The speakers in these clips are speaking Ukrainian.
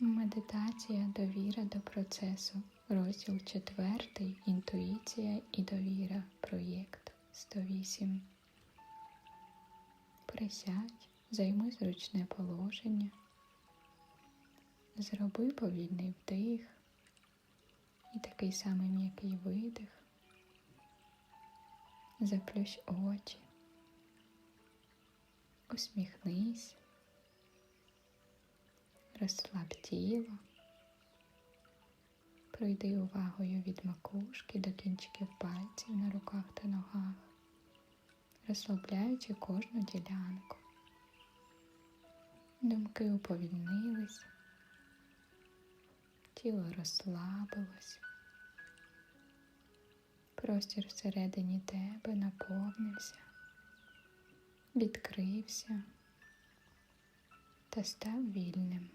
Медитація довіра до процесу. Розділ 4. Інтуїція і довіра. Проєкт 108. Присядь, займи зручне положення. Зроби повільний вдих і такий самий м'який видих. Заплющ очі. Усміхнись. Розслаб тіло. Пройди увагою від макушки до кінчиків пальців на руках та ногах, розслабляючи кожну ділянку. Думки уповільнились, тіло розслабилось, простір всередині тебе наповнився, відкрився та став вільним.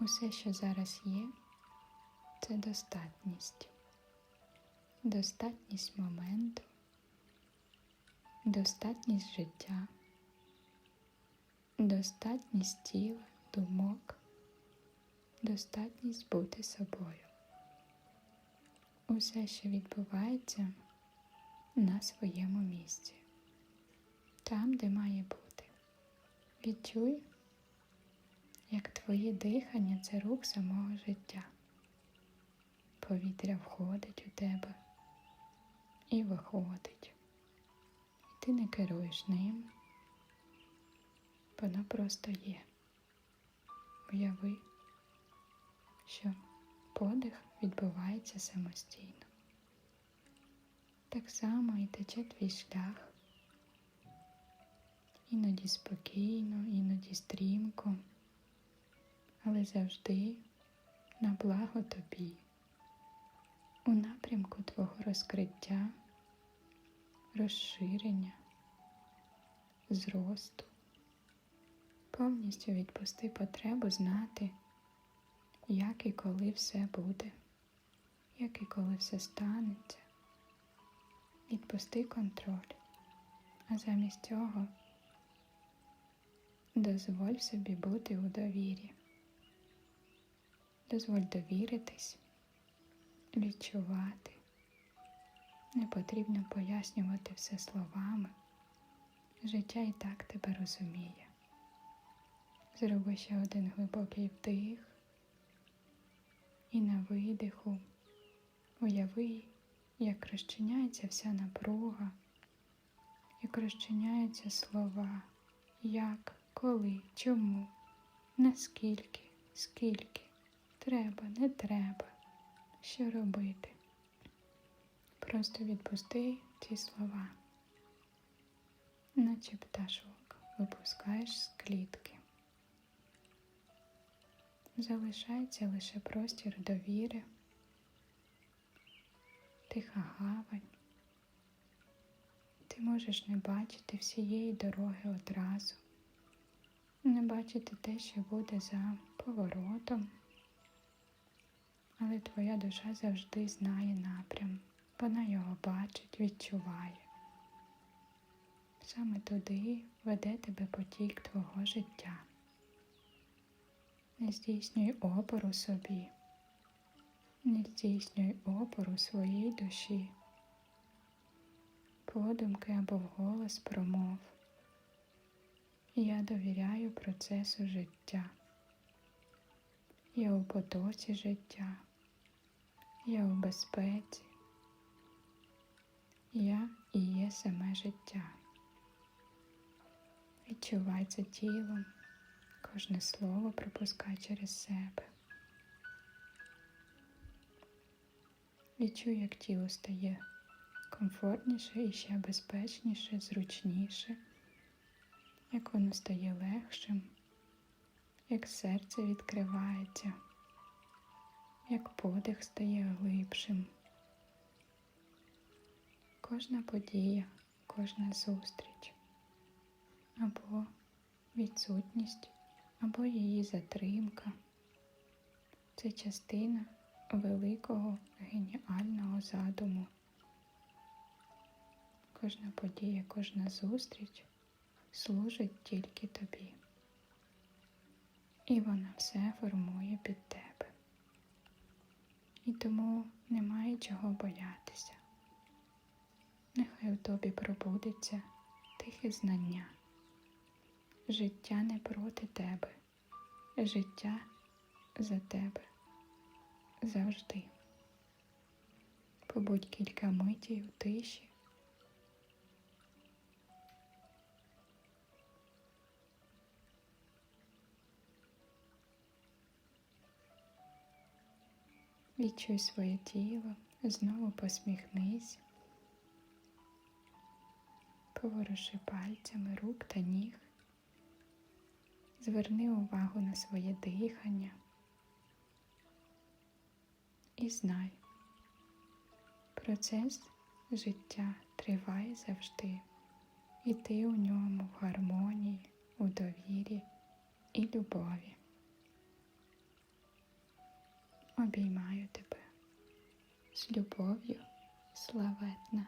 Усе, що зараз є, це достатність, достатність моменту, достатність життя, достатність тіла, думок, достатність бути собою. Усе, що відбувається на своєму місці, там, де має бути. Відчуй як твоє дихання це рух самого життя. Повітря входить у тебе і виходить. І ти не керуєш ним, воно просто є. Уяви, що подих відбувається самостійно. Так само і тече твій шлях. Іноді спокійно, іноді стрімко завжди на благо тобі, у напрямку твого розкриття, розширення, зросту. Повністю відпусти потребу знати, як і коли все буде, як і коли все станеться. Відпусти контроль, а замість цього дозволь собі бути у довірі. Дозволь довіритись, відчувати. Не потрібно пояснювати все словами. Життя і так тебе розуміє. Зроби ще один глибокий вдих і на видиху уяви, як розчиняється вся напруга, як розчиняються слова, як, коли, чому, наскільки, скільки. Треба, не треба. Що робити? Просто відпусти ці слова, наче пташок випускаєш з клітки. Залишається лише простір довіри, тиха гавань. Ти можеш не бачити всієї дороги одразу, не бачити те, що буде за поворотом але твоя душа завжди знає напрям, вона його бачить, відчуває. Саме туди веде тебе потік твого життя. Не здійснюй опору собі, не здійснюй опору своїй душі, подумки або вголос промов. Я довіряю процесу життя. Я у потоці життя. Я у безпеці. Я і є саме життя. Відчувай це тілом, кожне слово пропускай через себе. Відчуй, як тіло стає комфортніше і ще безпечніше, зручніше, як воно стає легшим, як серце відкривається як подих стає глибшим. Кожна подія, кожна зустріч або відсутність, або її затримка це частина великого геніального задуму. Кожна подія, кожна зустріч служить тільки тобі. і вона все формує під тебе. І тому немає чого боятися. Нехай у тобі пробудеться тихе знання. Життя не проти тебе, життя за тебе завжди. Побудь кілька митій у тиші. Відчуй своє тіло, знову посміхнись, поворуши пальцями рук та ніг, зверни увагу на своє дихання. І знай, процес життя триває завжди, і ти у ньому в гармонії, у довірі і любові. Обіймаю тебе з любов'ю славетна.